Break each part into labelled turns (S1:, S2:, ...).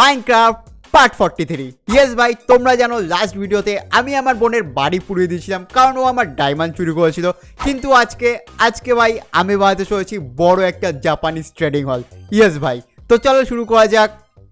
S1: Minecraft part forty three yes ভাই, তোমরা জানো লাস্ট ভিডিওতে আমি আমার বোনের বাড়ি পুড়িয়ে দিয়েছিলাম, কারণ ও আমার ডায়মন্ড চুরি করেছিল। কিন্তু আজকে আজকে ভাই, আমি বানাতে চলেছি বড় একটা জাপানিজ ট্রেডিং হল ইয়েস ভাই, তো চলো শুরু করা যাক।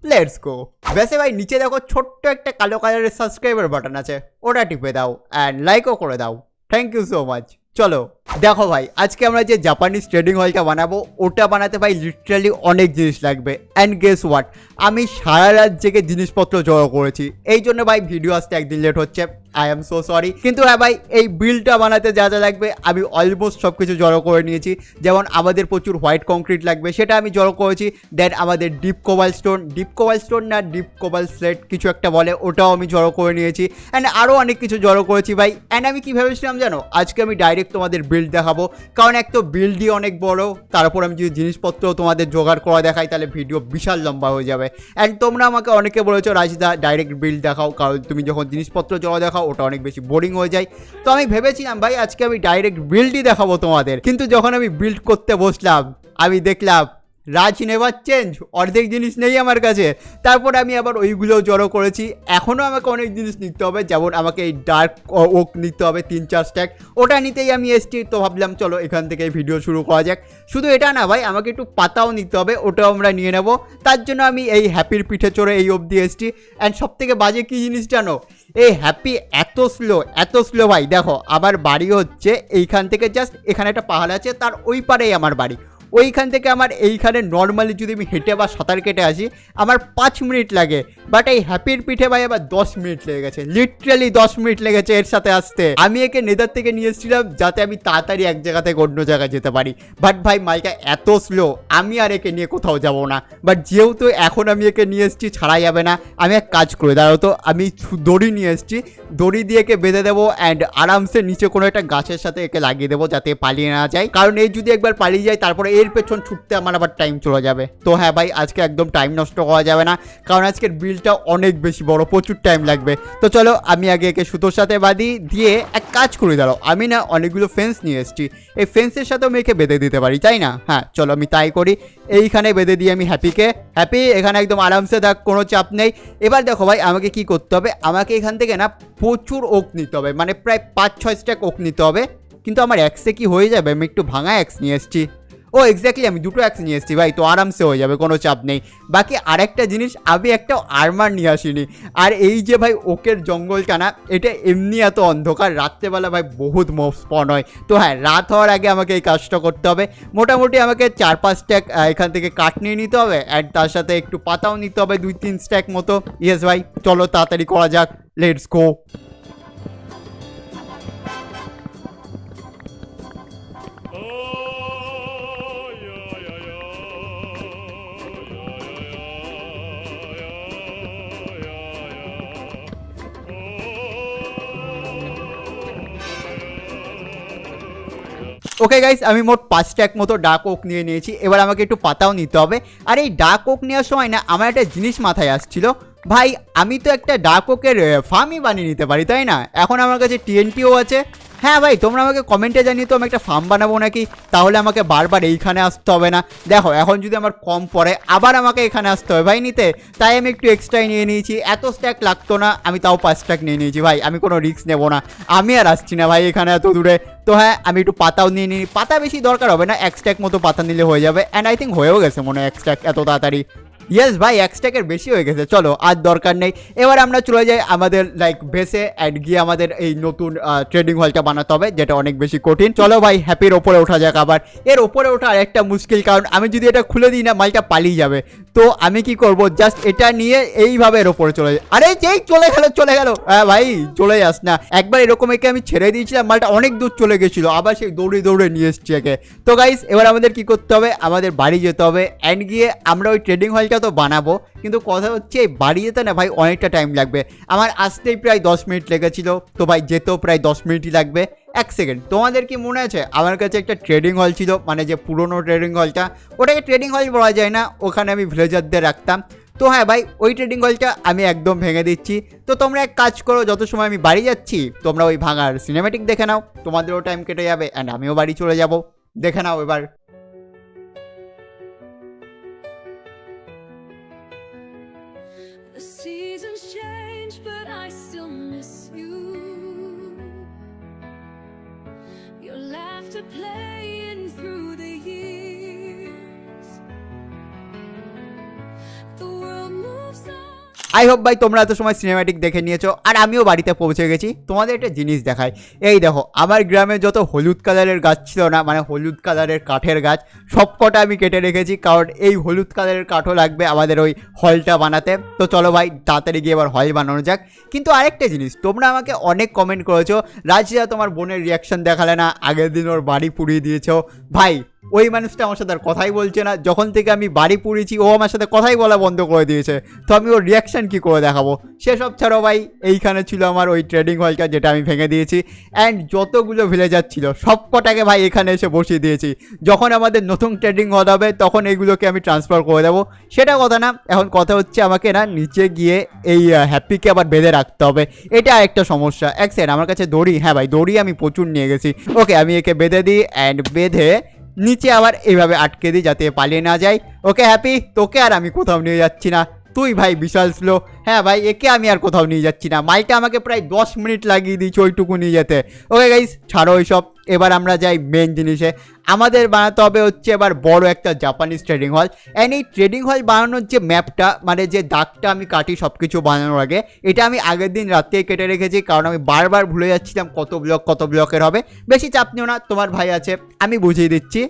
S1: লেটস গো বেসে ভাই, নিচে দেখো ছোট্ট একটা কালো কালারের সাবস্ক্রাইবার বাটন আছে। ওটা টিপে দাও অ্যান্ড লাইকও করে দাও। থ্যাংক ইউ সো মাচ চলো, দেখো ভাই, আজকে আমরা যে জাপানিজ ট্রেডিং হলটা বানাবো, ওটা বানাতে ভাই লিটারালি অনেক জিনিস লাগবে। অ্যান্ড গেস হোয়াট আমি সারা রাত জেগে জিনিসপত্র জড়ো করেছি। এই জন্য ভাই ভিডিও আসতে একদিন লেট হচ্ছে। আই এম সো সরি কিন্তু হ্যাঁ ভাই, এই বিলটা বানাতে যা যা লাগবে, আমি অলমোস্ট সব কিছু জড়ো করে নিয়েছি। যেমন আমাদের প্রচুর হোয়াইট কংক্রিট লাগবে, সেটা আমি জড়ো করেছি। দেন আমাদের deep cobalt stone deep cobalt stone না ডিপ কোবাল স্লেট কিছু একটা বলে, ওটাও আমি জড়ো করে নিয়েছি। অ্যান্ড আরও অনেক কিছু জড়ো করেছি ভাই। অ্যান্ড আমি কী ভেবেছিলাম জানো? আজকে আমি ডাইরেক্ট তোমাদের বিল্ড দেখাবো। কারণ এক তো বিল্ডই অনেক বড় তারপর আমি যদি জিনিসপত্র তোমাদের জোগাড় করা দেখাই, তাহলে ভিডিও বিশাল লম্বা হয়ে যাবে। অ্যান্ড তোমরা আমাকে অনেকে বলেছ, রাজিদা ডাইরেক্ট বিল্ড দেখাও। কারণ তুমি যখন জিনিসপত্র জড়ো দেখাও ওটা অনেক বেশি বোরিং হয়ে যায়। তো আমি ভেবেছিলাম, ভাই, আজকে আমি ডাইরেক্ট বিল্ডই দেখাবো তোমাদের। কিন্তু যখন আমি বিল্ড করতে বসলাম, আমি দেখলাম রাজ নেভার চেঞ্জ অর্ধেক জিনিস নেই আমার কাছে। তারপর আমি আবার ওইগুলোও জড়ো করেছি। এখনও আমাকে অনেক জিনিস নিতে হবে, যেমন আমাকে এই ডার্ক ওক নিতে হবে, তিন, চার স্ট্যাক ওটা নিতেই আমি এসছি, তো ভাবলাম, চলো, এখান থেকে ভিডিও শুরু করা যাক। শুধু এটা না, ভাই, আমাকে একটু পাতাও নিতে হবে, ওটাও আমরা নিয়ে নেব। তার জন্য আমি এই হ্যাপির পিঠে চড়ে এই অবধি এসছি। অ্যান্ড সব থেকে বাজে কী জিনিস জানো? এই হ্যাপি এত স্লো এত স্লো ভাই। দেখো, আমার বাড়ি হচ্ছে এইখান থেকে জাস্ট এখানে একটা পাহাড় আছে, তার ওই পারেই আমার বাড়ি। ওইখান থেকে আমার এইখানে নর্মালি যদি আমি হেঁটে বা সাঁতার কেটে আসি, আমার পাঁচ মিনিট লাগে। বাট এই হ্যাপির পিঠে ভাই আবার দশ মিনিট লেগে গেছে। লিটারালি দশ মিনিট লেগেছে এর সাথে আসতে। আমি একে নেদার থেকে নিয়ে এসেছিলাম যাতে আমি তাড়াতাড়ি এক জায়গা থেকে অন্য জায়গায় যেতে পারি। বাট ভাই মাইকা এত স্লো আমি আর একে নিয়ে কোথাও যাব না। বাট যেহেতু এখন আমি একে নিয়ে এসেছি ছাড়া যাবে না। আমি এক কাজ করে, দাঁড়াও তো, আমি দড়ি নিয়ে এসেছি। দড়ি দিয়ে একে বেঁধে দেবো অ্যান্ড আরামসে নিচে কোনো একটা গাছের সাথে একে লাগিয়ে দেবো যাতে পালিয়ে না যায়। কারণ এই যদি একবার পালিয়ে যায়, তারপরে এর পেছন ছুটতে আমার আবার টাইম চলে যাবে। তো হ্যাঁ ভাই, আজকে একদম টাইম নষ্ট করা যাবে না, কারণ আজকের বিলটা অনেক বেশি বড়, প্রচুর টাইম লাগবে। তো চলো, আমি আগে একে সুতোর সাথে বাঁধি, দিয়ে এক কাজ করে দাঁড়াও। আমি না অনেকগুলো ফেন্স নিয়ে এসেছি। এই ফেন্সের সাথেও আমি একে বেঁধে দিতে পারি, তাই না? হ্যাঁ চলো আমি তাই করি। এইখানে বেঁধে দিই আমি হ্যাপিকে হ্যাপি এখানে একদম আরামসে থাক, কোনো চাপ নেই। এবার দেখো ভাই, আমাকে কি করতে হবে? আমাকে এখান থেকে না প্রচুর ওক নিতে হবে মানে প্রায় পাঁচ ছয় স্ট্যাক ওক নিতে হবে। কিন্তু আমার অ্যাক্সে কি হয়ে যাবে? আমি একটু ভাঙা অ্যাক্স নিয়ে এসেছি। ও এক্স্যাক্টলি আমি দুটো অ্যাক্স নিয়ে এসেছি, ভাই, তো আরামসে হয়ে যাবে, কোনো চাপ নেই। বাকি আরেকটা জিনিস, আমি একটা আর্মার নিয়ে আসিনি। আর এই যে ভাই ওকের জঙ্গলটা না এটা এমনি এত অন্ধকার, রাত্রেবেলা ভাই, বহুত মোভ স্পন হয়। তো হ্যাঁ রাত হওয়ার আগে আমাকে এই কাজটা করতে হবে। মোটামুটি আমাকে চার পাঁচ স্ট্যাক এখান থেকে কাঠ নিয়ে নিতে হবে অ্যান্ড তার সাথে একটু পাতাও নিতে হবে, দুই তিন স্ট্যাক মতো। ইয়েস ভাই, চলো, তাড়াতাড়ি করা যাক লেটস গো ওকে গাইস আমি মোট পাঁচ ট্যাক মতো ডাক ওক নিয়ে নিয়েছি। এবার আমাকে একটু পাতাও নিতে হবে। আর এই ডাক ওক নেওয়ার সময় না, আমার একটা জিনিস মাথায় আসছিল। ভাই, আমি তো একটা ডাক ওকের ফার্মই বানিয়ে নিতে পারি, তাই না? এখন আমার কাছে টিএনটিও আছে। হ্যাঁ ভাই, তোমরা আমাকে কমেন্টে জানিয়ে তো আমি একটা ফার্ম বানাবো নাকি? তাহলে আমাকে বারবার এইখানে আসতে হবে না। দেখো, এখন যদি আমার কম পড়ে, আবার আমাকে এখানে আসতে হবে। ভাই, নিতে? তাই আমি একটু এক্সট্রাই নিয়ে নিয়েছি। এত স্ট্যাক লাগতো না, আমি তাও পাঁচ স্ট্যাক নিয়ে নিয়েছি। ভাই, আমি কোনো রিস্ক নেব না। আমি আর আসছি না ভাই এখানে এত দূরে। তো হ্যাঁ আমি একটু পাতাও নিয়ে নিই। পাতা বেশি দরকার হবে না, এক স্ট্যাক মতো পাতা নিলে হয়ে যাবে। অ্যান্ড আই থিঙ্ক হয়েও গেছে মনে হয় এক স্ট্যাক এত তাড়াতাড়ি। ইয়েস ভাই, এক স্ট্যাকের বেশি হয়ে গেছে। চলো, আর দরকার নেই। এবার আমরা চলে যাই আমাদের লাইক বেসে অ্যান্ড গিয়ে আমাদের এই নতুন ট্রেডিং হলটা বানাতে হবে, যেটা অনেক বেশি কঠিন। চলো ভাই হ্যাপির ওপরে ওঠা যাক আবার। এর ওপরে ওঠা আর একটা মুশকিল কারণ, আমি যদি এটা খুলে দিই না, মালটা পালিয়ে যাবে। তো আমি কি করব? জাস্ট এটা নিয়ে এইভাবে এর ওপরে চলে আরে যেই চলে গেল চলে গেল। হ্যাঁ ভাই, চলে যাস না। একবার এরকম একে আমি ছেড়ে দিয়েছিলাম, মালটা অনেক দূর চলে গেছিল। আবার সেই দৌড়ে দৌড়ে নিয়ে এসছি একে। তো গাইস এবার আমাদের কি করতে হবে? আমাদের বাড়ি যেতে হবে। অ্যান্ড গিয়ে আমরা ওই ট্রেডিং হলটা তো বানাবো। কিন্তু কথা হচ্ছে, এই বাড়ি যেতে না ভাই, অনেকটা টাইম লাগবে। আমার আসতেই প্রায় দশ মিনিট লেগেছিল। তো ভাই, যেতেও প্রায় দশ মিনিটই লাগবে। এক সেকেন্ড তোমাদের কি মনে আছে? আমার কাছে একটা ট্রেডিং হল ছিল মানে যে পুরনো ট্রেডিং হলটা ওটাকে ট্রেডিং হল বলা যায় না, ওখানে আমি ভিলেজারদের রাখতাম। তো হ্যাঁ ভাই, ওই ট্রেডিং হলটা আমি একদম ভেঙে দিচ্ছি। তো তোমরা এক কাজ করো, যত সময় আমি বাড়ি যাচ্ছি, তোমরা ওই ভাঙার সিনেমেটিক দেখে নাও। তোমাদেরও টাইম কেটে যাবে অ্যান্ড আমিও বাড়ি চলে যাব। দেখে নাও এবার আই হোপ ভাই তোমরা এত সময় সিনেমাটিক দেখে নিয়েছো, আর আমিও বাড়িতে পৌঁছে গেছি। তোমাদের একটা জিনিস দেখাই। এই দেখো, আমার গ্রামে যত হলুদ কালারের গাছ ছিল না মানে হলুদ কালারের কাঠের গাছ সব কটা আমি কেটে রেখেছি, কারণ এই হলুদ কালারের কাঠও লাগবে আমাদের ওই হলটা বানাতে। তো চলো ভাই, তাড়াতাড়ি গিয়ে এবার হল বানানো যাক। কিন্তু আরেকটা জিনিস, তোমরা আমাকে অনেক কমেন্ট করেছ রাজিয়া তোমার বোনের রিয়াকশন দেখালে না, আগের দিন ওর বাড়ি পুড়িয়ে দিয়েছ। ভাই ওই মানুষটা আমার সাথে আর কথাই বলছে না। যখন থেকে আমি বাড়ি পুড়িয়েছি ও আমার সাথে কথাই বলা বন্ধ করে দিয়েছে। তো আমি ওর রিয়াকশান কী করে দেখাবো? সেসব ছাড়াও ভাই, এইখানে ছিল আমার ওই ট্রেডিং হলটা যেটা আমি ভেঙে দিয়েছি। অ্যান্ড যতগুলো ভিলেজার ছিল সব কটাকে ভাই এখানে এসে বসিয়ে দিয়েছি। যখন আমাদের নতুন ট্রেডিং হল হবে, তখন এইগুলোকে আমি ট্রান্সফার করে দেবো। সেটা কথা না, এখন কথা হচ্ছে আমাকে না নিচে গিয়ে এই হ্যাপিকে আবার বেঁধে রাখতে হবে। এটা একটা সমস্যা। এক সেকেন্ড আমার কাছে দড়ি হ্যাঁ ভাই, দড়ি আমি প্রচুর নিয়ে গেছি। ওকে আমি একে বেঁধে দিই অ্যান্ড বেঁধে নিচে আবার এইভাবে আটকে দিই যাতে পালিয়ে না যায় ওকে, হ্যাপি? তোকে আর আমি কোথাও নিয়ে যাচ্ছি না। তুই ভাই বিশাল স্লো হ্যাঁ ভাই, একে আমি আর কোথাও নিয়ে যাচ্ছি না। মাইটা আমাকে প্রায় দশ মিনিট লাগিয়ে দিয়েছি ওইটুকু নিয়ে যেতে। ওকে গাইস ছাড়ো ওইসব। এবার আমরা যাই মেন জিনিসে। আমাদের বানাতে হবে হচ্ছে এবার বড় একটা জাপানিজ ট্রেডিং হল অ্যান্ড এই ট্রেডিং হল বানানোর যে ম্যাপটা মানে যে দাগটা আমি কাটি সব কিছু বানানোর আগে, এটা আমি আগের দিন রাত্রেই কেটে রেখেছি, কারণ আমি বারবার ভুলে যাচ্ছিলাম কত ব্লক কত ব্লকের হবে। বেশি চাপ নিও না, তোমার ভাই আছে, আমি বুঝিয়ে দিচ্ছি।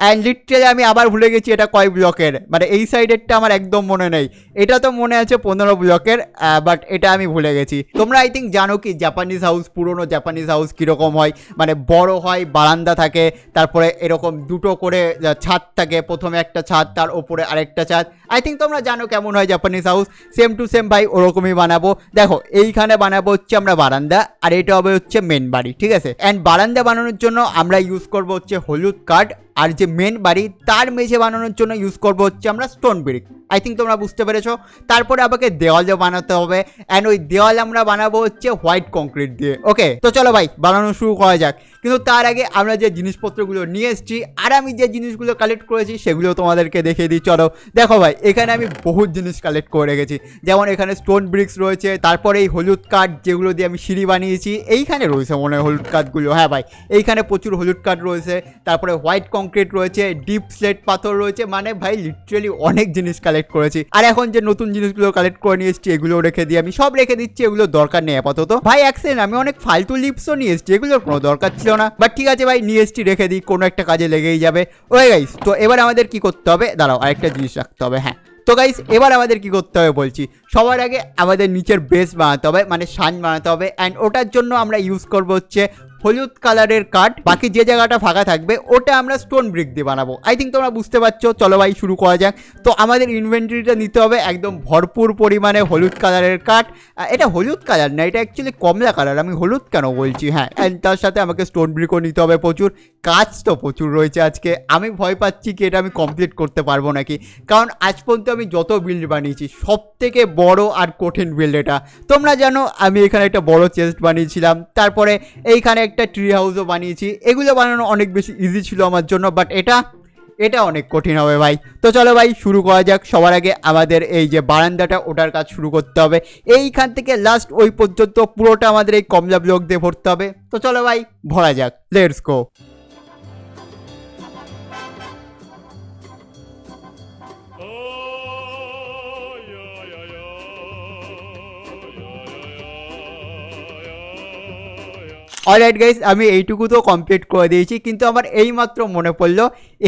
S1: অ্যান্ড লিটারালি আমি আবার ভুলে গেছি এটা কয় ব্লকের মানে এই সাইডেরটা আমার একদম মনে নেই। এটা তো মনে আছে পনেরো ব্লকের বাট এটা আমি ভুলে গেছি। তোমরা আই থিঙ্ক জানো কি জাপানিজ হাউস পুরনো জাপানিজ হাউস কীরকম হয়? মানে বড় হয়, বারান্দা থাকে, তারপরে এরকম দুটো করে ছাদ থাকে, প্রথমে একটা ছাদ, তার ওপরে আরেকটা ছাদ। আই থিঙ্ক তোমরা জানো কেমন হয় Japanese house same to same ভাই, ওরকমই বানাবো। দেখো, এইখানে বানাবো হচ্ছে আমরা বারান্দা, আর এটা হবে হচ্ছে মেন বাড়ি, ঠিক আছে? অ্যান্ড বারান্দা বানানোর জন্য আমরা ইউজ করব হচ্ছে হলুদ কাঠ আর যে মেন বাড়ি, তার মেঝে বানানোর জন্য ইউজ করব হচ্ছে আমরা স্টোন ব্রিক আই থিঙ্ক তোমরা বুঝতে পেরেছ। তারপরে আমাকে দেওয়ালও বানাতে হবে। অ্যান্ড ওই দেওয়াল আমরা বানাবো হচ্ছে হোয়াইট কংক্রিট দিয়ে। ওকে তো চলো ভাই, বানানো শুরু করা যাক। কিন্তু তার আগে আমরা যে জিনিসপত্রগুলো নিয়ে এসেছি আর আমি যে জিনিসগুলো কালেক্ট করেছি সেগুলো তোমাদেরকে দেখিয়ে দিই, চলো। দেখো ভাই, এখানে আমি বহুত জিনিস কালেক্ট করে রেখেছি। যেমন এখানে স্টোন ব্রিক্স রয়েছে, তারপরে এই হলুদ কাঠ যেগুলো দিয়ে আমি সিঁড়ি বানিয়েছি, এইখানে রয়েছে মনে হয় হলুদ কাঠগুলো হ্যাঁ ভাই, এইখানে প্রচুর হলুদ কাঠ রয়েছে। তারপরে হোয়াইট কংক্রিট রয়েছে ডিপ স্লেট পাথর রয়েছে মানে ভাই লিটারেলি অনেক জিনিস কালেক্ট করেছি। আর এখন যে নতুন জিনিসগুলো কালেক্ট করে নিয়ে এসেছি, এগুলো রেখে দিই আমি। সব রেখে দিচ্ছি, এগুলো দরকার নেই আপাতত। ভাই অ্যাক্সিডেন্ট আমি অনেক ফালতু লিপসও নিয়ে এসেছি, এগুলোর কোনো দরকার ছিল না। বাট ঠিক আছে ভাই, নিয়ে এসছি, রেখে দিই, কোনো একটা কাজে লেগেই যাবে। ওয়ে গাইস তো এবার আমাদের কি করতে হবে? দাঁড়াও, আরেকটা জিনিস রাখতে হবে হ্যাঁ। তো গাইস এবার আমাদের কি করতে হবে বলছি, সবার আগে আমাদের নিচের বেস বানাতে হবে মানে সান বানাতে হবে অ্যান্ড ওটার জন্য আমরা ইউজ করব হচ্ছে হলুদ কালারের কাঠ, বাকি যে জায়গাটা ফাঁকা থাকবে, ওটা আমরা স্টোন ব্রিক দিয়ে বানাবো। আই থিঙ্ক তোমরা বুঝতে পারছ, চলো ভাই শুরু করা যাক। তো আমাদের ইনভেন্টরিটা নিতে হবে একদম ভরপুর পরিমাণে হলুদ কালারের কাঠ। এটা হলুদ কালার না, এটা অ্যাকচুয়ালি কমলা কালার। আমি হলুদ কেন বলছি? হ্যাঁ তার সাথে আমাকে স্টোন ব্রিকও নিতে হবে প্রচুর। কাজ তো প্রচুর রয়েছে আজকে। আমি ভয় পাচ্ছি কি এটা আমি কমপ্লিট করতে পারব নাকি? কারণ আজ পর্যন্ত আমি যত বিল্ড বানিয়েছি সব থেকে বড় আর কঠিন বিল্ড এটা। তোমরা জানো, আমি এখানে একটা বড় চেস্ট বানিয়েছিলাম। তারপরে এইখানে একটা ট্রি হাউসও বানিয়েছি। এগুলো বানানো অনেক বেশি ইজি ছিল আমার জন্য বাট এটা এটা অনেক কঠিন হবে ভাই। তো চলো ভাই, শুরু করা যাক। সবার আগে আমাদের এই যে বারান্দাটা, ওটার কাজ শুরু করতে হবে। এইখান থেকে লাস্ট ওই পর্যন্ত পুরোটা আমাদের এই কমলা ব্লক দিয়ে ভরতে হবে। তো চলো ভাই, ভরা যাক। লেটস গো অলরাইট গাইজ আমি এইটুকু তো কমপ্লিট করে দিয়েছি, কিন্তু আমার এইমাত্র মনে পড়ল,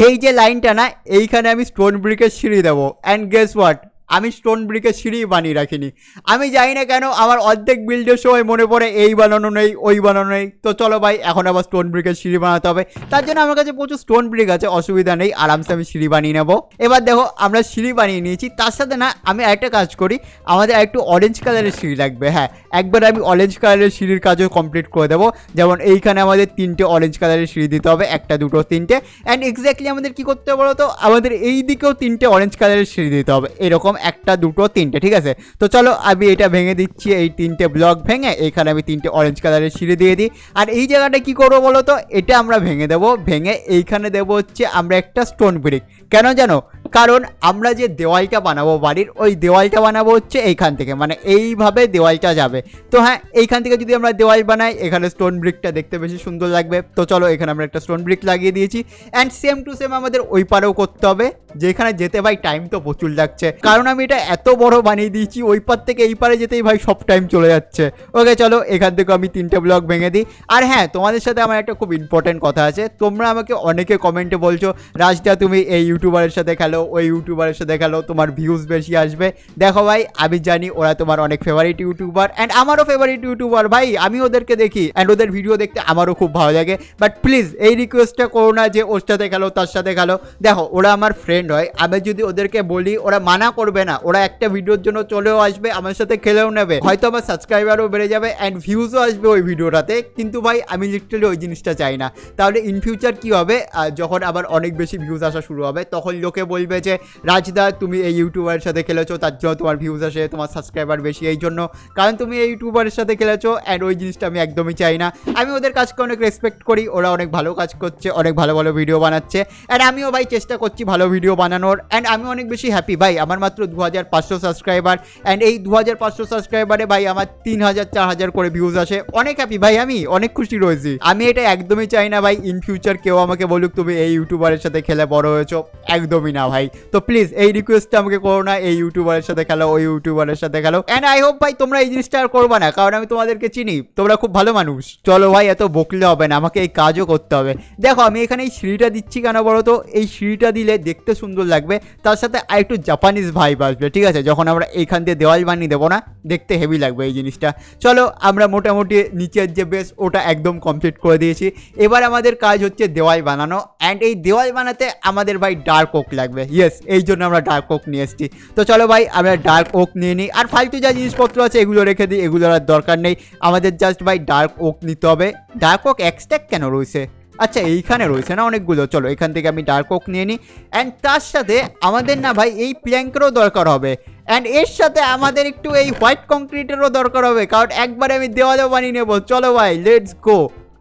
S1: এই যে লাইনটা না, এইখানে আমি স্টোন ব্রিকের সিঁড়ি দেবো। অ্যান্ড গেস হোয়াট আমি স্টোন ব্রিকের সিঁড়ি বানিয়ে রাখিনি। আমি জানি না কেন আমার অর্ধেক বিল্ডের সময় মনে পড়ে, এই বানানো নেই, ওই বানানো নেই। তো চলো ভাই, এখন আবার স্টোন ব্রিকের সিঁড়ি বানাতে হবে। তার জন্য আমার কাছে প্রচুর স্টোন ব্রিক আছে, অসুবিধা নেই, আরামসে আমি সিঁড়ি বানিয়ে নেব। এবার দেখো, আমরা সিঁড়ি বানিয়ে নিয়েছি, তার সাথে না আমি একটা কাজ করি, আমাদের একটু অরেঞ্জ কালারের সিঁড়ি লাগবে হ্যাঁ। একবার আমি অরেঞ্জ কালারের সিঁড়ির কাজও কমপ্লিট করে দেবো। যেমন এইখানে আমাদের তিনটে অরেঞ্জ কালারের সিঁড়ি দিতে হবে, একটা, দুটো, তিনটে। অ্যান্ড এক্স্যাক্টলি আমাদের কি করতে হবে বলো তো? আমাদের এই দিকেও তিনটে অরেঞ্জ কালারের সিঁড়ি দিতে হবে, এরকম একটা, দুটো, তিনটে, ঠিক আছে? তো চলো আমি এটা ভেঙে দিচ্ছি, এই তিনটে ব্লক ভেঙে এখানে আমি তিনটে অরেঞ্জ কালারের সিঁড়ি দিয়ে দিই। আর এই জায়গাটা কি করব বলো তো? এটা আমরা ভেঙে দেবো, ভেঙে এইখানে দেবো হচ্ছে আমরা একটা স্টোন ব্রিক কেন জানো? কারণ আমরা যে দেওয়ালটা বানাবো বাড়ির, ওই দেওয়ালটা বানাবো হচ্ছে এইখান থেকে মানে এইভাবে দেওয়ালটা যাবে। তো হ্যাঁ এইখান থেকে যদি আমরা দেওয়াল বানাই, এখানে স্টোন ব্রিকটা দেখতে বেশি সুন্দর লাগবে। তো চলো, এখানে আমরা একটা স্টোন ব্রিক লাগিয়ে দিয়েছি। অ্যান্ড সেম টু সেম আমাদের ওই পারেও করতে হবে, যেখানে যেতে ভাই টাইম তো প্রচুর লাগছে। কারণ আমি এটা এত বড় বানিয়ে দিয়েছি, ওই পার থেকে এই পারে যেতেই ভাই সব টাইম চলে যাচ্ছে। ওকে চলো, এখান থেকে আমি তিনটে ব্লক ভেঙে দিই। আর হ্যাঁ তোমাদের সাথে আমার একটা খুব ইম্পর্টেন্ট কথা আছে। তোমরা আমাকে অনেকে কমেন্টে বলছো, রাজদা তুমি এই ইউটিউবারের সাথে খেলো। ওই ইউটিউবারের সাথে খেলো তোমার ভিউজ বেশি আসবে। দেখো ভাই, আমি জানি ওরা তোমার অনেক ফেভারিট ইউটিউবার অ্যান্ড আমারও ফেভারিট ইউটিউবার ভাই, আমি ওদেরকে দেখি অ্যান্ড ওদের ভিডিও দেখতে আমারও খুব ভালো লাগে। বাট প্লিজ এই রিকোয়েস্টটা করো না যে ওর সাথে খেলো, তার সাথে খেলো। দেখো, ওরা আমার ফ্রেন্ড হয়, আমি যদি ওদেরকে বলি, ওরা মানা করবে না। ওরা একটা ভিডিওর জন্য চলেও আসবে, আমার সাথে খেলেও নেবে। হয়তো আমার সাবস্ক্রাইবারও বেড়ে যাবে অ্যান্ড ভিউজও আসবে ওই ভিডিওটাতে কিন্তু ভাই, আমি লিটারালি ওই জিনিসটা চাই না। তাহলে ইন ফিউচার কী হবে? যখন আবার অনেক বেশি ভিউজ আসা শুরু হবে, তখন লোকে বলবে যে, রাজদা, তুমি এই ইউটিউবারের সাথে খেলেছো, তার জন্য তোমার ভিউজ আসে, তোমার সাবস্ক্রাইবার বেশি, এই জন্য। কারণ তুমি এই ইউটিউবারের সাথে খেলেছো অ্যান্ড ওই জিনিসটা আমি একদমই চাই না। আমি ওদের কাজকে অনেক রেসপেক্ট করি, ওরা অনেক ভালো কাজ করছে, অনেক ভালো ভালো ভিডিও বানাচ্ছে অ্যান্ড আমিও ভাই চেষ্টা করছি ভালো ভিডিও বানানোর অ্যান্ড আমি অনেক বেশি হ্যাপি ভাই, আমার মাত্র দু হাজার পাঁচশো সাবস্ক্রাইবার অ্যান্ড এই দু হাজার পাঁচশো সাবস্ক্রাইবারে ভাই আমার তিন হাজার চার হাজার করে ভিউজ আসে। অনেক হ্যাপি ভাই, আমি অনেক খুশি রয়েছি। আমি এটা একদমই চাই না, ভাই ইন ফিউচার কেউ আমাকে বলুক তুমি এই ইউটিউবারের সাথে খেলে বড় হয়েছো, একদমই না, ভাই। তো প্লিজ এই রিকোয়েস্টটা আমাকে করো না, এই ইউটিউবারের সাথে খেলো, ওই ইউটিউবারের সাথে খেলো। অ্যান্ড আই হোপ ভাই, তোমরা এই জিনিসটা আর করবা না, কারণ আমি তোমাদেরকে চিনি, তোমরা খুব ভালো মানুষ। চলো ভাই, এত বকলে হবে না, আমাকে এই কাজও করতে হবে। দেখো, আমি এখানে এই সিঁড়িটা দিচ্ছি কেন বলো তো? এই সিঁড়িটা দিলে দেখতে সুন্দর লাগবে, তার সাথে আর একটু জাপানিজ ভাইব আসবে, ঠিক আছে? যখন আমরা এইখান দিয়ে দেওয়াল বানিয়ে দেবো না, দেখতে হেভি লাগবে এই জিনিসটা। চলো, আমরা মোটামুটি নিচের যে বেস ওটা একদম কমপ্লিট করে দিয়েছি। এবার আমাদের কাজ হচ্ছে দেওয়াল বানানো। অ্যান্ড এই দেওয়াল বানাতে আমাদের ভাই ডার্ক ওক লাগবে। ইয়েস এই জন্য আমরা ডার্ক ওক নিয়ে এসেছি। তো চলো ভাই, আমরা ডার্ক ওক নিয়ে নিই। আর ফালতু যা জিনিসপত্র আছে, এগুলো রেখে দিই এগুলোর আর দরকার নেই। আমাদের জাস্ট ভাই ডার্ক ওক নিতে হবে। ডার্ক ওক এক্সট্যাক কেন রয়েছে? আচ্ছা এইখানে রয়েছে না অনেকগুলো? চলো, এখান থেকে আমি ডার্ক ওক নিয়ে নিই। অ্যান্ড তার সাথে আমাদের না ভাই, এই প্ল্যাঙ্কেরও দরকার হবে। অ্যান্ড এর সাথে আমাদের একটু এই হোয়াইট কংক্রিটেরও দরকার হবে। কারণ একবারে আমি দেওয়ালও বানিয়ে নেব। চলো ভাই লেটস গো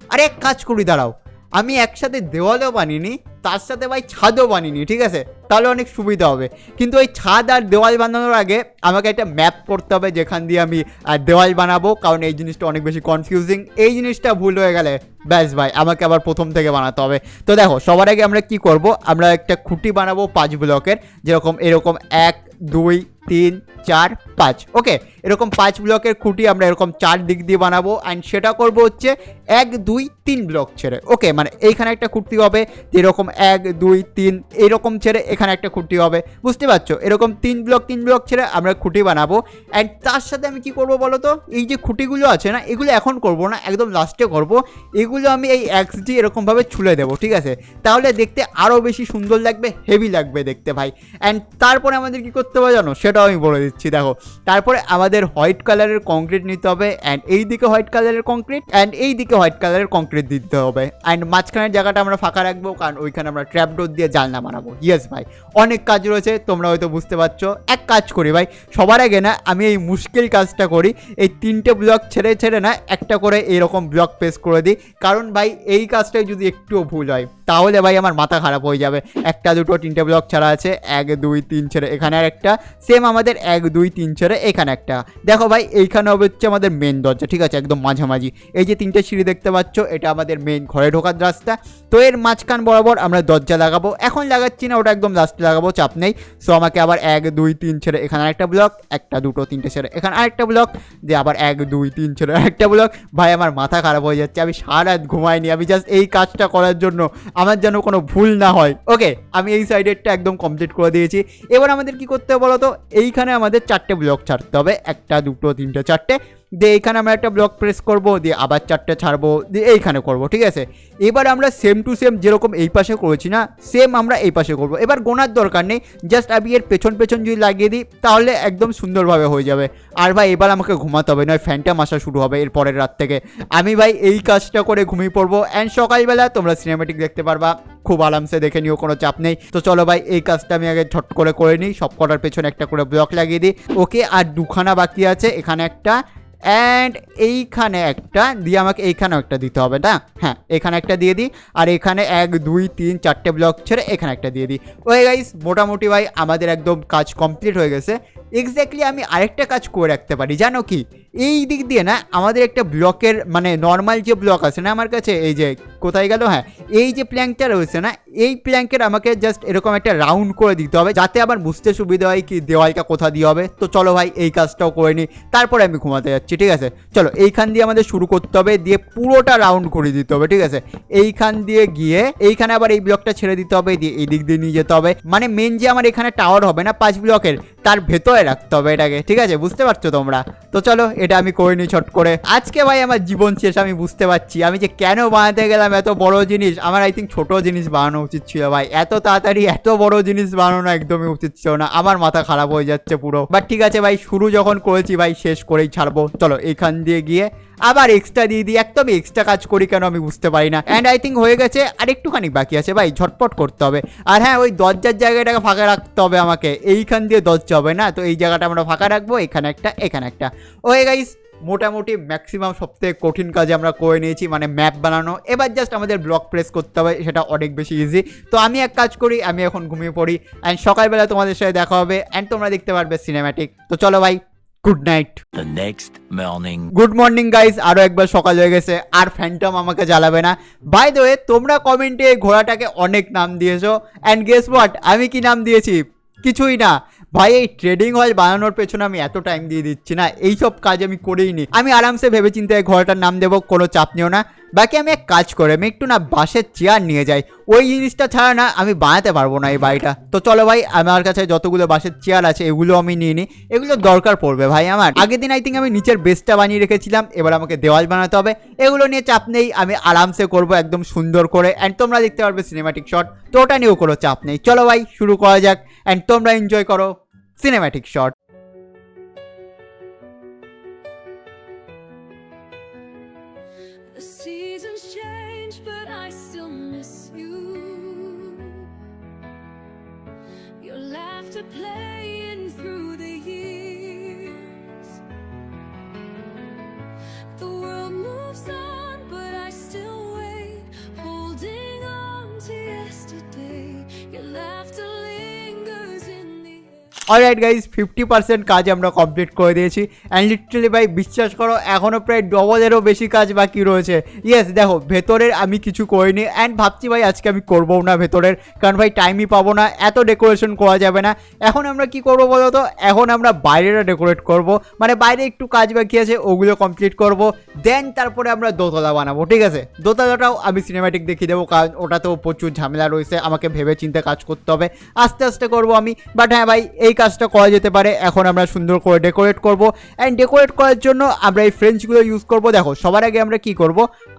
S1: আরে, এক কাজ করি, দাঁড়াও। আমি একসাথে দেওয়ালেও বানিয়ে বানিনি তার সাথে ভাই ছাদও বানিনি, ঠিক আছে? তাহলে অনেক সুবিধা হবে। কিন্তু ওই ছাদ আর দেওয়াল বানানোর আগে আমাকে একটা ম্যাপ করতে হবে যেখান দিয়ে আমি দেওয়াল বানাবো, কারণ এই জিনিসটা অনেক বেশি কনফিউজিং এই জিনিসটা ভুল হয়ে গেলে ব্যাস ভাই, আমাকে আবার প্রথম থেকে বানাতে হবে। তো দেখো, সবার আগে আমরা কি করব? আমরা একটা খুঁটি বানাবো পাঁচ ব্লকের যেরকম, এরকম এক, দুই তিন, চার, পাঁচ। ওকে এরকম পাঁচ ব্লকের খুঁটি আমরা এরকম চার দিক দিয়ে বানাবো। অ্যান্ড সেটা করব হচ্ছে এক, দুই, তিন ব্লক ছেড়ে। ওকে মানে এইখানে একটা খুঁটি হবে এরকম এক, দুই, তিন, এরকম ছেড়ে এখানে একটা খুঁটি হবে। বুঝতে পারছ? এরকম তিন ব্লক তিন ব্লক ছেড়ে আমরা খুঁটি বানাবো। অ্যান্ড তার সাথে আমি কি করব বলো তো? এই যে খুঁটিগুলো আছে না, এগুলো এখন করব না, একদম লাস্টে করব। এগুলো আমি এই ডি এরকমভাবে ছুলে দেবো, ঠিক আছে? তাহলে দেখতে আরও বেশি সুন্দর লাগবে হেভি লাগবে দেখতে ভাই। অ্যান্ড তারপরে আমাদের কি করতে হবে জানো? সেটাও আমি বলে দিচ্ছি, দেখো। তারপরে আমাদের হোয়াইট কালারের কংক্রিট নিতে হবে অ্যান্ড এই দিকে হোয়াইট কালারের কংক্রিট অ্যান্ড এই দিকে হোয়াইট কালারের কংক্রিট দিতে হবে। অ্যান্ড মাঝখানের জায়গাটা আমরা ফাঁকা রাখব, কারণ ওইখানে আমরা ট্র্যাপ ডোর দিয়ে জালনা বানাবো। ইয়েস ভাই। অনেক কাজ রয়েছে, তোমরা হয়তো বুঝতে পারছ। এক কাজ করি, ভাই। সবার আগে না, আমি এই মুশকিল কাজটা করি, এই তিনটে ব্লক ছেড়ে ছেড়ে না, একটা করে এরকম ব্লক পেস করে দিই। কারণ, ভাই, এই কাজটাই যদি একটুও ভুল হয়, তাহলে, ভাই, আমার মাথা খারাপ হয়ে যাবে। একটা, দুটো, তিনটে ব্লক ছাড়া আছে, এক, দুই, তিন ছেড়ে, এখানে আর একটা সেম আমাদের এক, দুই, তিন ছেড়ে এখানে একটা। দেখো ভাই, এইখানে হবে হচ্ছে আমাদের মেন দরজা, ঠিক আছে? একদম মাঝামাঝি। এই যে তিনটে সিঁড়ি দেখতে পাচ্ছ, এটা আমাদের মেন ঘরে ঢোকার রাস্তা। তো এর মাঝখান বরাবর আমরা দরজা লাগাবো। এখন লাগাচ্ছি না, ওটা একদম লাস্টে লাগাবো, চাপ নেই। সো আমাকে আবার এক, দুই, তিন ছেড়ে এখানে আরেকটা ব্লক একটা, দুটো, তিনটে ছেড়ে এখানে আরেকটা ব্লক দিয়ে আবার এক, দুই, তিন ছেড়ে আরেকটা ব্লক ভাই, আমার মাথা খারাপ হয়ে যাচ্ছে, আমি সারা রাত ঘুমাইনি, আমি জাস্ট এই কাজটা করার জন্য আমার যেন কোনো ভুল না হয়। ওকে আমি এই সাইডেরটা একদম কমপ্লিট করে দিয়েছি। এবার আমাদের কি করতে হবে বলো তো এইখানে আমাদের চারটে ব্লক ছাড়তে হবে। একটা দুটো তিনটে চারটে। দিয়ে এইখানে আমরা একটা ব্লক প্রেস করব, দিয়ে আবার চারটে ছাড়বো, দিয়ে এইখানে করব, ঠিক আছে? এবার আমরা সেম টু সেম যেরকম এই পাশে করেছি না সেম আমরা এই পাশে করব। এবার গোনার দরকার নেই জাস্ট আমি এর পেছন পেছন যদি লাগিয়ে দিই, তাহলে একদম সুন্দরভাবে হয়ে যাবে। আর ভাই, এবার আমাকে ঘুমাতে হবে, নয় ফ্যানটা মাসা শুরু হবে এর পরের রাত থেকে। আমি ভাই, এই কাজটা করে ঘুমিয়ে পড়ব। অ্যান্ড সকালবেলা তোমরা সিনেমেটিক দেখতে পারবা, খুব আরামসে দেখে নিও, কোনো চাপ নেই। তো চলো ভাই, এই কাজটা আমি আগে ছট করে করে নিই সব কটার পেছনে একটা করে ব্লক লাগিয়ে দিই। ওকে, আর দুখানা বাকি আছে, এখানে একটা অ্যান্ড এইখানে একটা দিয়ে আমাকে এইখানেও একটা দিতে হবে, না? হ্যাঁ এখানে একটা দিয়ে দিই, আর এখানে এক, দুই, তিন, চারটে ব্লক ছেড়ে এখানে একটা দিয়ে দিই। ওই গাইস মোটামুটি ভাই আমাদের একদম কাজ কমপ্লিট হয়ে গেছে। এক্স্যাক্টলি আমি আরেকটা কাজ করে রাখতে পারি, জানো কি? এই দিক দিয়ে না, আমাদের একটা ব্লকের মানে নর্মাল যে ব্লক আছে না আমার কাছে, এই যে কোথায় গেল? হ্যাঁ এই যে প্ল্যাঙ্কটা রয়েছে না, এই প্ল্যাঙ্কের আমাকে জাস্ট এরকম একটা রাউন্ড করে দিতে হবে, যাতে আবার বুঝতে সুবিধা হয় কি দেওয়ালটা কোথা দিয়ে হবে। তো চলো ভাই, এই কাজটাও করে নিই, তারপরে আমি ঘুমাতে যাচ্ছি, ঠিক আছে? চলো, এইখান দিয়ে আমাদের শুরু করতে হবে, দিয়ে পুরোটা রাউন্ড করে দিতে হবে, ঠিক আছে? এইখান দিয়ে গিয়ে, এইখানে আবার এই ব্লকটা ছেড়ে দিতে হবে, দিয়ে এই দিক দিয়ে নিয়ে যেতে হবে। মানে মেন যে আমার এখানে টাওয়ার হবে না, পাঁচ ব্লকের তার ভেতরে রাখতে হবে এটাকে, ঠিক আছে? বুঝতে পারছ তোমরা? তো চলো, এটা আমি করে নিই ছট করে। আজকে ভাই আমার জীবন শেষ, আমি বুঝতে পারছি। আমি যে কেন বানাতে গেলাম এত বড় জিনিস, আমার আই থিঙ্ক ছোট জিনিস বানানো উচিত ছিল ভাই। এত তাড়াতাড়ি এত বড় জিনিস বানানো একদমই উচিত ছিল না। আমার মাথা খারাপ হয়ে যাচ্ছে পুরো। বাট ঠিক আছে ভাই, শুরু যখন করেছি ভাই, শেষ করেই ছাড়বো। চলো এখান দিয়ে গিয়ে আবার এক্সট্রা দিয়ে দিই একদম এক্সট্রা কাজ করি কেন আমি বুঝতে পারি না। অ্যান্ড আই থিঙ্ক হয়ে গেছে, আর একটুখানি বাকি আছে ভাই, ঝটপট করতে হবে। আর হ্যাঁ ওই দরজার জায়গাটাকে ফাঁকা রাখতে হবে আমাকে। এইখান দিয়ে দরজা হবে না, তো এই জায়গাটা আমরা ফাঁকা রাখব, এখানে একটা এখানে একটা। ওয়ে গাইস মোটামুটি ম্যাক্সিমাম সবথেকে কঠিন কাজ আমরা করে নিয়েছি মানে ম্যাপ বানানো। এবার জাস্ট আমাদের ব্লক প্রেস করতে হবে, সেটা অনেক বেশি ইজি তো আমি এক কাজ করি, আমি এখন ঘুমিয়ে পড়ি। অ্যান্ড সকালবেলা তোমাদের সাথে দেখা হবে অ্যান্ড তোমরা দেখতে পারবে সিনেম্যাটিক তো চলো ভাই good night
S2: the next morning
S1: good morning guys আরও একবার সকাল হয়ে গেছে আর ফ্যান্টম আমাকে জ্বালাবে না। বাই দ্য ওয়ে তোমরা কমেন্টে এই ঘোড়াটাকে অনেক নাম দিয়েছ। অ্যান্ড গেস হোয়াট আমি কি নাম দিয়েছি? কিছুই না। ভাই এই ট্রেডিং হল বানানোর পেছনে আমি এত টাইম দিয়ে দিচ্ছি না। এইসব কাজ আমি করেই নি আমি আরামসে ভেবে চিন্তে এই ঘোড়াটার নাম দেবো কোনো চাপ নিও না। বাকি আমি এক কাজ করে, আমি একটু না বাসের চেয়ার নিয়ে যাই। ওই জিনিসটা ছাড়া না আমি বানাতে পারব না এই বাড়িটা। তো চলো ভাই, আমার কাছে যতগুলো বাসের চেয়ার আছে, এগুলো আমি নিয়ে নিই। এগুলো দরকার পড়বে ভাই আমার। আগের দিন আই থিঙ্ক আমি নিচের বেসটা বানিয়ে রেখেছিলাম, এবার আমাকে দেওয়াল বানাতে হবে। এগুলো নিয়ে চাপ নেই, আমি আরামসে করব একদম সুন্দর করে। অ্যান্ড তোমরা দেখতে পারবে সিনেমাটিক শট তো ওটা নিয়েও কোনো চাপ নেই। চলো ভাই, শুরু করা যাক। অ্যান্ড তোমরা এনজয় করো cinematic shot
S3: to play
S1: alright guys fifty percent কাজ আমরা কমপ্লিট করে দিয়েছি অ্যান্ড লিটারালি ভাই, বিশ্বাস করো এখনও প্রায় ডবলেরও বেশি কাজ বাকি রয়েছে। ইয়েস দেখো, ভেতরের আমি কিছু করিনি অ্যান্ড ভাবছি ভাই, আজকে আমি করব না ভেতরের, কারণ ভাই টাইমই পাবো না, এত ডেকোরেশন করা যাবে না। এখন আমরা কি করব বলো তো? এখন আমরা বাইরেটা ডেকোরেট করব মানে বাইরে একটু কাজ বাকি আছে, ওগুলো কমপ্লিট করব দেন তারপরে আমরা দোতলা বানাবো, ঠিক আছে? দোতলাটাও আমি সিনেমাটিক দেখিয়ে দেবো, কারণ ওটাতেও প্রচুর ঝামেলা রয়েছে, আমাকে ভেবে চিন্তে কাজ করতে হবে, আস্তে আস্তে করব আমি বাট হ্যাঁ ভাই, এই কাজটা করা যেতে পারে। এখন আমরা সুন্দর করে ডেকোরেট করব। অ্যান্ড ডেকোরেট করার জন্য আমরা এই ফ্রেঞ্চগুলো ইউজ করব। দেখো, সবার আগে আমরা কি করব?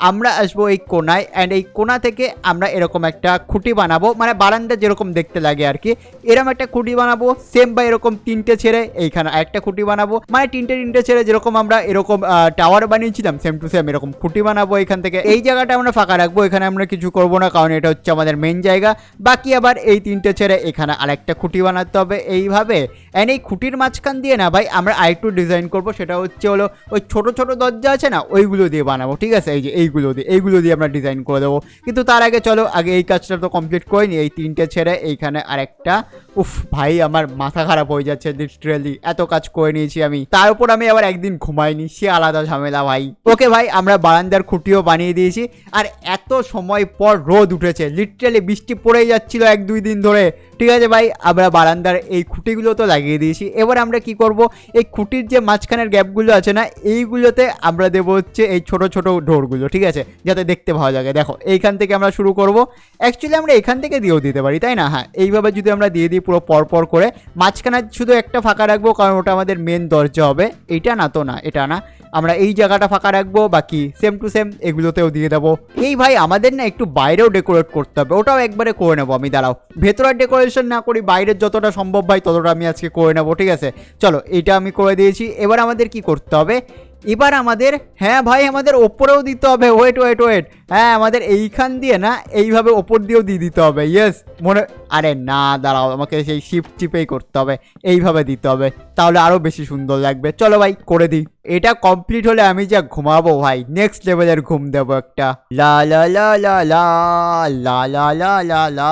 S1: আমরা আসব এই কোনায় অ্যান্ড এই কোনা থেকে আমরা এরকম একটা খুঁটি বানাবো। মানে বারান্দা যেরকম দেখতে লাগে আর কি। এরকম একটা খুঁটি বানাবো। সেম বা এরকম তিনটে ছেড়ে এইখানে একটা খুঁটি বানাবো। মানে তিনটে তিনটে ছেড়ে যেরকম আমরা এরকম টাওয়ার বানিয়েছিলাম সেম টু সেম এরকম খুঁটি বানাবো এখান থেকে। এই জায়গাটা আমরা ফাঁকা রাখব। এখানে আমরা কিছু করব না, কারণ এটা হচ্ছে আমাদের মেন জায়গা। বাকি আবার এই তিনটে ছেড়ে এখানে আরেকটা খুঁটি বানাতে হবে। এইভাবে অ্যান্ড এই খুঁটির মাঝখান দিয়ে না ভাই, আমরা আরেকটু ডিজাইন করব, সেটা হচ্ছে হলো ওই ছোট ছোট দরজা আছে না, ওইগুলো দিয়ে বানাবো, ঠিক আছে? এই যে এইগুলো দিয়ে এইগুলো দিয়ে আমরা ডিজাইন করে দেবো। কিন্তু তার আগে চলো, আগে এই কাজটা তো কমপ্লিট করে নি, এই তিনটে ছেড়ে এইখানে আরেকটা। উফ ভাই, আমার মাথা খারাপ হয়ে যাচ্ছে লিটারেলি এত কাজ করে নিয়েছি আমি। তার উপর আমি আবার একদিন ঘুমাইনি, সে আলাদা ঝামেলা ভাই। ওকে ভাই, আমরা বারান্দার খুঁটিও বানিয়ে দিয়েছি, আর এত সময় পর রোদ উঠেছে লিটারেলি বৃষ্টি পড়েই যাচ্ছিল এক দুই দিন ধরে। ঠিক আছে ভাই, আমরা বারান্দার এই খুঁটিগুলো তো লাগিয়ে দিয়েছি। এবার আমরা কি করব? এই খুঁটির যে মাঝখানের গ্যাপগুলো আছে না, এইগুলোতে আমরা দেবো হচ্ছে এই ছোট ছোট ডোরগুলো ঠিক আছে? যাতে দেখতে ভালো লাগে। দেখো, এইখান থেকে আমরা শুরু করব। অ্যাকচুয়ালি আমরা এখান থেকে দিয়েও দিতে পারি, তাই না? হ্যাঁ এইভাবে যদি আমরা দিয়ে দিই পুরো পরপর করে, মাঝখানে শুধু একটা ফাঁকা রাখব, কারণ ওটা আমাদের মেন দরজা হবে। এটা না, তো না, এটা না। আমরা এই জায়গাটা ফাঁকা রাখব, বাকি সেম টু সেম এগুলোতেও দিয়ে দেবো। এই ভাই, আমাদের না একটু বাইরেও ডেকোরেট করতে হবে, ওটাও একবারে করে নেব আমি, দাঁড়াও। ভেতরের ডেকোরেশন না করি, বাইরের যতটা সম্ভব ভাই, ততটা আমি আজকে করে নেব, ঠিক আছে? চলো এটা আমি করে দিয়েছি। এবার আমাদের কি করতে হবে? এবার আমাদের হ্যাঁ ভাই, আমাদের ওপরেও দিতে হবে। ওয়েট ওয়েট ওয়েট হ্যাঁ আমাদের এইখান দিয়ে না, এইভাবে ওপর দিয়েও দিয়ে দিতে হবে। ইয়েস মনে আরে না, দাঁড়াও, আমাকে সেই শিফট চিপেই করতে হবে। এইভাবে দিতে হবে, তাহলে আরও বেশি সুন্দর লাগবে। চলো ভাই, করে দিই। এটা কমপ্লিট হলে আমি যা ঘুমাবো ভাই নেক্সট লেভেলের ঘুম দেবো একটা। লা লা লা লা লা লা লা লা লা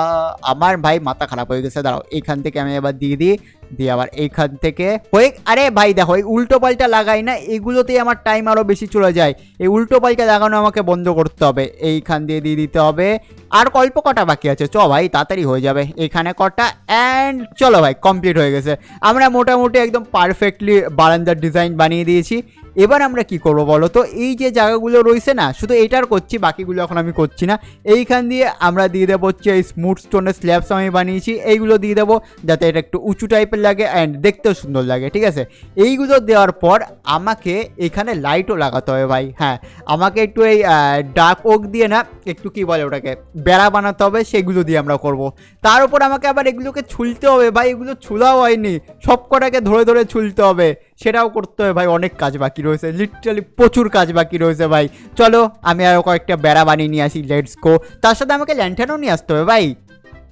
S1: আমার ভাই মাথা খারাপ হয়ে গেছে, দাঁড়াও এখান থেকে আমি এবার দিয়ে দিই। দিয়ে আবার এইখান থেকে হয়ে আরে ভাই দেখো, এই উল্টো পাল্টা লাগাই না, এগুলোতেই আমার টাইম আরও বেশি চলে যায়। এই উল্টো পাল্টা লাগানো আমাকে বন্ধ করতে হবে। এইখান দিয়ে দিয়ে দিতে হবে। আর অল্প কটা বাকি আছে। চ ভাই, তাড়াতাড়ি হয়ে যাবে। এখানে কটা অ্যান্ড চলো ভাই কমপ্লিট হয়ে গেছে। আমরা মোটামুটি একদম পারফেক্টলি বারান্দার ডিজাইন বানিয়ে দিয়েছি। এবার আমরা কি করব বলো তো? এই যে জায়গাগুলো রয়েছে না, শুধু এইটার করছি, বাকিগুলো এখন আমি করছি না। এইখান দিয়ে আমরা দিয়ে দেবো হচ্ছে এই স্মুথ স্টোনের স্ল্যাবস আমি বানিয়েছি। এইগুলো দিয়ে দেবো যাতে এটা একটু উঁচু টাইপের লাগে অ্যান্ড দেখতেও সুন্দর লাগে, ঠিক আছে? এইগুলো দেওয়ার পর আমাকে এখানে লাইটও লাগাতে হবে ভাই হ্যাঁ। আমাকে একটু এই ডার্ক ওক দিয়ে না একটু কি বলে ওটাকে, বেড়া বানাতে হবে, সেগুলো দিয়ে আমরা করব। তার উপর আমাকে আবার এগুলোকে ছুলতে হবে ভাই, এগুলো ছুলাও হয়নি। সব কটাকে ধরে ধরে ছুলতে হবে। সেটাও করতে হবে ভাই, অনেক কাজ বাকি রয়েছে লিটারালি প্রচুর কাজ বাকি রয়েছে ভাই। চলো, আমি আরও কয়েকটা বেড়া বানিয়ে নিয়ে আসি লেটস গো তার সাথে আমাকে ল্যান্টার্নও নিয়ে আসতে হবে ভাই।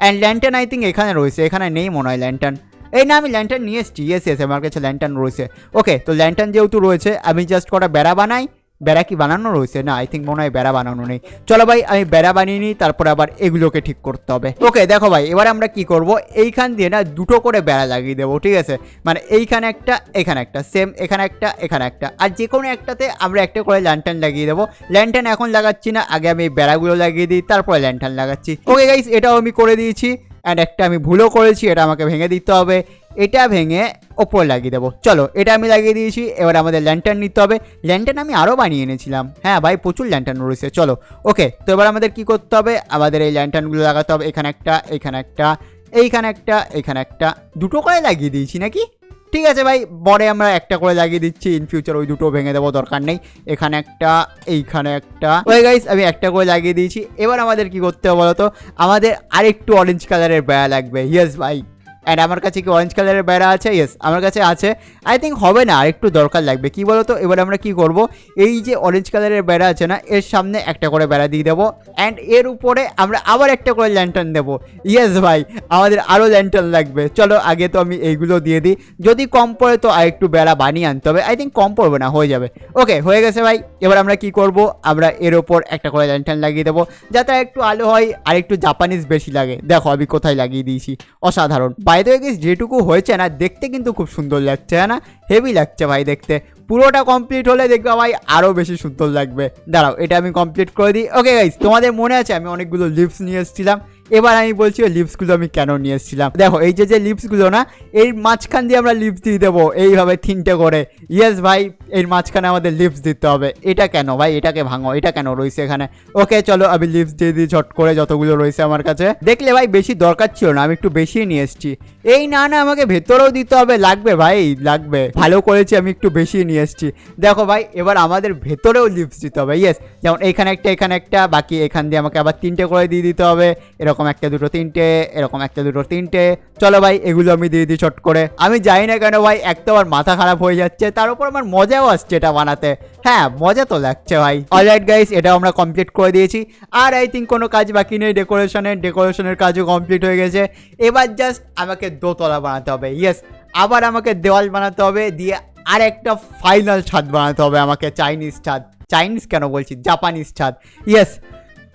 S1: অ্যান্ড ল্যান্টার্ন আই থিঙ্ক এখানে রয়েছে, এখানে নেই মনে হয় ল্যান্টার্ন এই না, আমি ল্যান্টার্ন নিয়ে এসেছি এসে এসে আমার কাছে ল্যান্টার্ন রয়েছে। ওকে তো ল্যান্টার্ন যেহেতু রয়েছে, আমি জাস্ট কটা বেড়া বানাই বেড়া কি বানানো রয়েছে? না আই থিঙ্ক মনে হয় বেড়া বানানো নেই। চলো ভাই, আমি বেড়া বানিয়ে নিই, তারপর আবার এগুলোকে ঠিক করতে হবে। ওকে দেখো ভাই, এবার আমরা কি করব? এইখান দিয়ে না দুটো করে বেড়া লাগিয়ে দেবো, ঠিক আছে? মানে এইখানে একটা, এখানে একটা সেম এখানে একটা এখানে একটা। আর যে কোনো একটাতে আমরা একটা করে ল্যান্টার্ন লাগিয়ে দেবো। ল্যান্টার্ন এখন লাগাচ্ছি না, আগে আমি বেড়াগুলো লাগিয়ে দিই, তারপরে ল্যান্টার্ন লাগাচ্ছি। ওকে গাইস এটাও আমি করে দিয়েছি। অ্যান্ড একটা আমি ভুলও করেছি, এটা আমাকে ভেঙে দিতে হবে। এটা ভেঙে ওপর লাগিয়ে দেবো। চলো, এটা আমি লাগিয়ে দিয়েছি, এবার আমাদের ল্যান্টার্ন নিতে হবে। ল্যান্টার্ন আমি আরও বানিয়ে এনেছিলাম। হ্যাঁ ভাই, প্রচুর ল্যান্টার্ন রয়েছে, চলো। ওকে তো এবার আমাদের কি করতে হবে? আমাদের এই ল্যান্টার্নগুলো লাগাতে হবে। এখানে একটা এখানে একটা, এইখানে একটা, এখানে একটা। দুটো করে লাগিয়ে দিয়েছি নাকি? ঠিক আছে ভাই, পরে আমরা একটা করে লাগিয়ে দিচ্ছি। ইন ফিউচার ওই দুটো ভেঙে দেবো, দরকার নেই। এখানে একটা, এইখানে একটা। ওই গাইস আমি একটা করে লাগিয়ে দিয়েছি। এবার আমাদের কি করতে হবে বলতো? আমাদের আরেকটু অরেঞ্জ কালারের বেড়া লাগবে। ইয়েস ভাই। অ্যান্ড আমার কাছে কি অরেঞ্জ কালারের বেড়া আছে? ইয়েস আমার কাছে আছে। আই থিঙ্ক হবে না, আরেকটু দরকার লাগবে। কি বলো তো এবার আমরা কি করব? এই যে অরেঞ্জ কালারের বেড়া আছে না, এর সামনে একটা করে বেড়া দিয়ে দেবো। অ্যান্ড এর উপরে আমরা আবার একটা করে ল্যান্টার্ন দেবো। ইয়েস ভাই, আমাদের আরও ল্যান্টার্ন লাগবে। চলো, আগে তো আমি এইগুলো দিয়ে দিই। যদি কম পড়ে তো আরেকটু বেড়া বানিয়ে আনতে হবে। আই থিঙ্ক কম পড়বে না, হয়ে যাবে। ওকে হয়ে গেছে ভাই। এবার আমরা কি করব? আমরা এর ওপর একটা করে ল্যান্টার্ন লাগিয়ে দেবো। যাতে একটু আলো হয় আর একটু জাপানিজ বেশি লাগে। দেখো, আমি কোথায় লাগিয়ে দিয়েছি। অসাধারণ। বাইরে গেছি যেটুকু হয়েছে না, দেখতে কিন্তু খুব সুন্দর লাগছে হ্যাঁ না? হেভি লাগছে ভাই দেখতে। পুরোটা কমপ্লিট হলে দেখবে ভাই আরও বেশি সুন্দর লাগবে। দাঁড়াও, এটা আমি কমপ্লিট করে দিই। ওকে গাইজ তোমাদের মনে আছে আমি অনেকগুলো লিপস নিয়ে এসেছিলাম। এবার আমি বলছি, ওই লিপসগুলো আমি কেন নিয়ে এসেছিলাম? দেখো, এই যে যে লিপসগুলো না এই মাঝখান দিয়ে আমরা লিপস দিয়ে দেবো, এইভাবে তিনটে করে। ইয়েস ভাই, এর মাঝখানে আমাদের লিপস দিতে হবে। এটা কেন, ভাই? এটাকে ভাঙো, এটা কেন রয়েছে এখানে? ওকে চলো, আমি লিপস দিয়ে দিই, ঝট করে যতগুলো রয়েছে আমার কাছে। দেখলে, ভাই, বেশি দরকার ছিল না, আমি একটু বেশি নিয়ে এসেছি। এই না না, আমাকে ভেতরেও দিতে হবে, লাগবে, ভাই, লাগবে। ভালো করেছি, আমি একটু বেশি নিয়ে এসেছি। দেখো, ভাই, এবার আমাদের ভেতরেও লিপস দিতে হবে ইয়েস যেমন এখানে একটা এখানে একটা, বাকি এখান দিয়ে আমাকে আবার তিনটে করে দিয়ে দিতে হবে, এরকম একটা, দুটো, তিনটে, এরকম একটা, দুটো, তিনটে। চলো ভাই, এগুলো আমি দিয়ে দিই চট করে। আমি জানি না কেন ভাই, এক তো আমার মাথা খারাপ হয়ে যাচ্ছে, তার উপর আমার মজাও আসছে এটা বানাতে। হ্যাঁ মজা তো লাগছে ভাই। অলরাইট গাইস এটাও আমরা কমপ্লিট করে দিয়েছি। আর আই থিঙ্ক কোনো কাজ বাকি নেই ডেকোরেশনের ডেকোরেশনের কাজও কমপ্লিট হয়ে গেছে। এবার জাস্ট আমাকে দোতলা বানাতে হবে ইয়েস আবার আমাকে দেওয়াল বানাতে হবে, দিয়ে আর একটা ফাইনাল ছাদ বানাতে হবে আমাকে চাইনিজ ছাদ। চাইনিজ কেন বলছি? জাপানিজ ছাদ। ইয়েস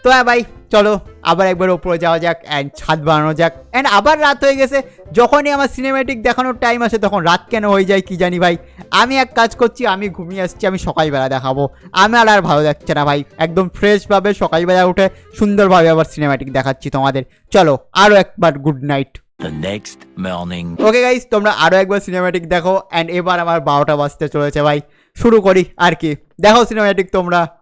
S1: তো হ্যাঁ ভাই চলো আবার একবার ওপরে যাওয়া যাক অ্যান্ড ছাদ বানানো যাক। অ্যান্ড আবার রাত হয়ে গেছে যখনই আমার সিনেমেটিক দেখানোর টাইম আসে তখন রাত কেন হয়ে যায় কি জানি ভাই। আমি এক কাজ করছি আমি ঘুমিয়ে আসছি আমি সকালবেলা দেখাবো। আমার আর ভালো লাগছে না ভাই একদম ফ্রেশভাবে সকালবেলা উঠে সুন্দরভাবে আবার সিনেমেটিক দেখাচ্ছি তোমাদের। চলো আরও একবার good night
S2: morning.
S1: Okay guys তোমরা আরও একবার সিনেম্যাটিক দেখো অ্যান্ড এবার আমার বারোটা বাজতে চলেছে ভাই। শুরু করি আর কি। দেখো সিনেম্যাটিক তোমরা।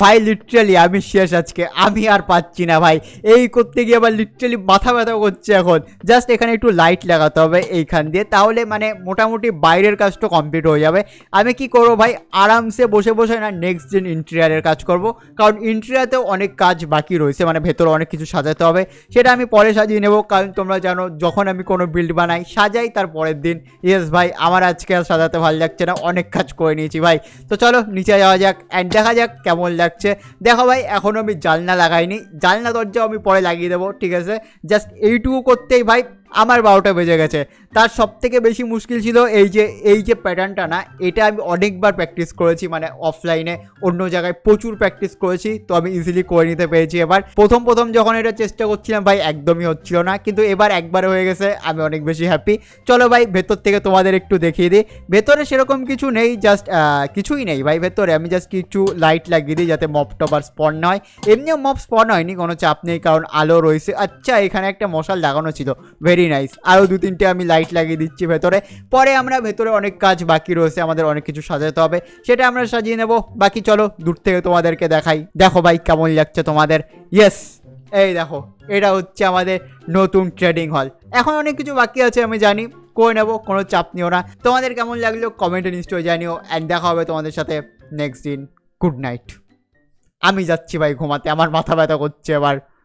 S1: ভাই লিটারালি আমি শেষ আজকে। আমি আর পাচ্ছি না ভাই। এই করতে গিয়ে আবার লিটারালি মাথা ব্যথা করছে এখন। জাস্ট এখানে একটু লাইট লাগাতে হবে এইখান দিয়ে। তাহলে মানে মোটামুটি বাইরের কাজটা কমপ্লিট হয়ে যাবে। আমি কি করব ভাই? আরামসে বসে বসে না নেক্সট দিন ইন্টেরিয়ারের কাজ করব। কারণ ইন্টেরিয়ারতেও অনেক কাজ বাকি রয়েছে। মানে ভেতরে অনেক কিছু সাজাতে হবে। সেটা আমি পরে সাজিয়ে নেব। কারণ তোমরা জানো, যখন আমি কোনো বিল্ড বানাই, সাজাই তার পরের দিন। ইয়েস ভাই, আমার আজকে আর সাজাতে ভালো লাগছে না। অনেক কাজ করে নিয়েছি ভাই। তো চলো, নিচে যাওয়া যাক। অ্যান্ড দেখা যাক কেমন লাগছে। দেখো ভাই এখনও আমি জালনা লাগাইনি। জালনা দরজাও আমি পরে লাগিয়ে দেবো, ঠিক আছে? জাস্ট এইটুকু করতেই ভাই আমার বারোটা বেজে গেছে। তার সব থেকে বেশি মুশকিল ছিল এই যে এই যে প্যাটার্নটা না, এটা আমি অনেকবার প্র্যাকটিস করেছি মানে অফলাইনে অন্য জায়গায় প্রচুর প্র্যাকটিস করেছি, তো আমি ইজিলি করে নিতে পেরেছি এবার। প্রথম প্রথম যখন এটা চেষ্টা করছিলাম, ভাই একদমই হচ্ছিল না, কিন্তু এবার একবার হয়ে গেছে, আমি অনেক বেশি হ্যাপি চলো ভাই, ভেতর থেকে তোমাদের একটু দেখিয়ে দিই। ভেতরে সেরকম কিছু নেই জাস্ট কিছুই নেই ভাই ভেতরে। আমি জাস্ট কিছু লাইট লাগিয়ে দিই যাতে মপ টপ আর স্পন না হয়। এমনিও মপ স্পন হয়নি, কোনো চাপ নেই, কারণ আলো রয়েছে। আচ্ছা এখানে একটা মশাল লাগানো ছিল। ভেরি নাইস আরও দু তিনটে আমি লাইট লাগিয়ে দিচ্ছি ভেতরে। পরে আমরা ভেতরে অনেক কাজ বাকি রয়েছে, আমাদের অনেক কিছু সাজাতে হবে। সেটা আমরা সাজিয়ে নেব। বাকি চলো, দূর থেকে তোমাদেরকে দেখাই। দেখো ভাই কেমন লাগছে তোমাদের। ইয়েস এই দেখো, এটা হচ্ছে আমাদের নতুন ট্রেডিং হল এখন অনেক কিছু বাকি আছে, আমি জানি। করে নেব, কোনো চাপ নিও না। তোমাদের কেমন লাগল কমেন্টে নিশ্চয়ই জানিও। অ্যান্ড দেখা হবে তোমাদের সাথে নেক্সট দিন। গুড নাইট আমি যাচ্ছি ভাই ঘুমাতে, আমার মাথা ব্যথা করছে এবার।